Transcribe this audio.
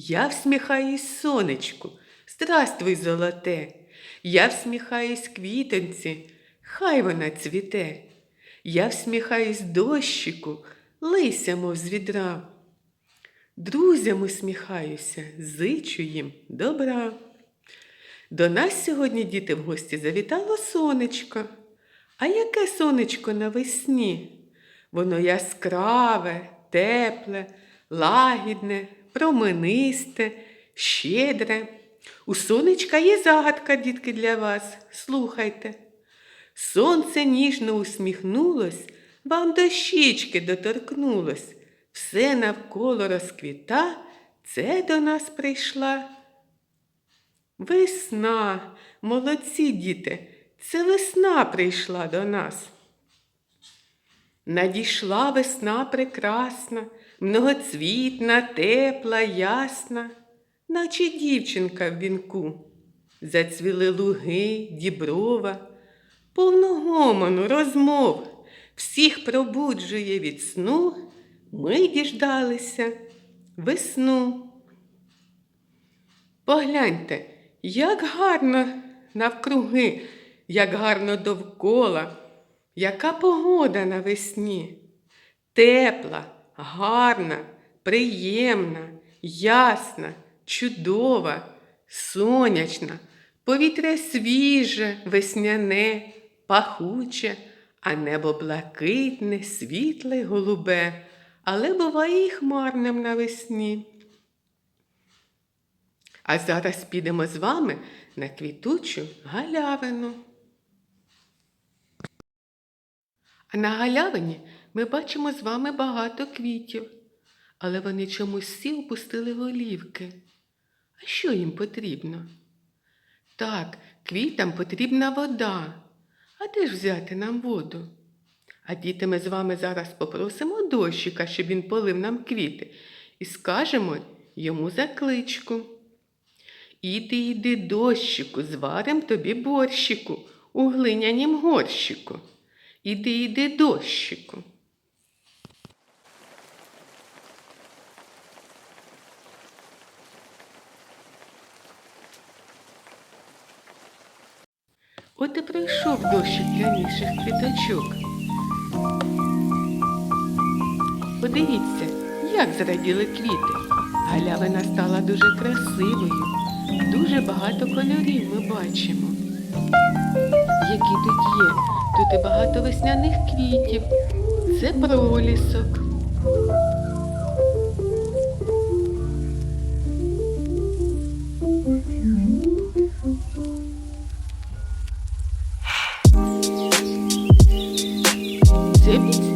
Я всміхаюсь сонечку, здравствуй, золоте. Я всміхаюсь квітонці, хай вона цвіте. Я всміхаюсь дощику, лися, мов з відра. Друзям усміхаюся, зичу їм добра. До нас сьогодні, діти, в гості завітало сонечко. А яке сонечко навесні? Воно яскраве, тепле, лагідне, променисте, щедре. У сонечка є загадка, дітки, для вас. Слухайте. Сонце ніжно усміхнулось, вам до щічки доторкнулось. Все навколо розквіта, це до нас прийшла. Весна, молодці діти, це весна прийшла до нас. Надійшла весна прекрасна, многоцвітна, тепла, ясна, наче дівчинка в вінку. Зацвіли луги, діброва, повно гомону, розмов, всіх пробуджує від сну, ми діждалися весну. Погляньте, як гарно навкруги, як гарно довкола, яка погода навесні. Тепла, гарна, приємна, ясна, чудова, сонячна, повітря свіже, весняне, пахуче, а небо блакитне, світле, голубе, але буває і хмарним навесні. А зараз підемо з вами на квітучу галявину. А на галявині ми бачимо з вами багато квітів, але вони чомусь всі опустили голівки. А що їм потрібно? Так, квітам потрібна вода. А де ж взяти нам воду? А діти ми з вами зараз попросимо дощика, щоб він полив нам квіти, і скажемо йому закличку. Іди, іди, дощику, зварим тобі борщику у глинянім горщику. Іди, іди, дощику. От і прийшов дощик для ніших квіточок. Подивіться, як зраділи квіти. Галявина стала дуже красивою. Дуже багато кольорів ми бачимо. Які тут є? Тут і багато весняних квітів. Це пролісок. Це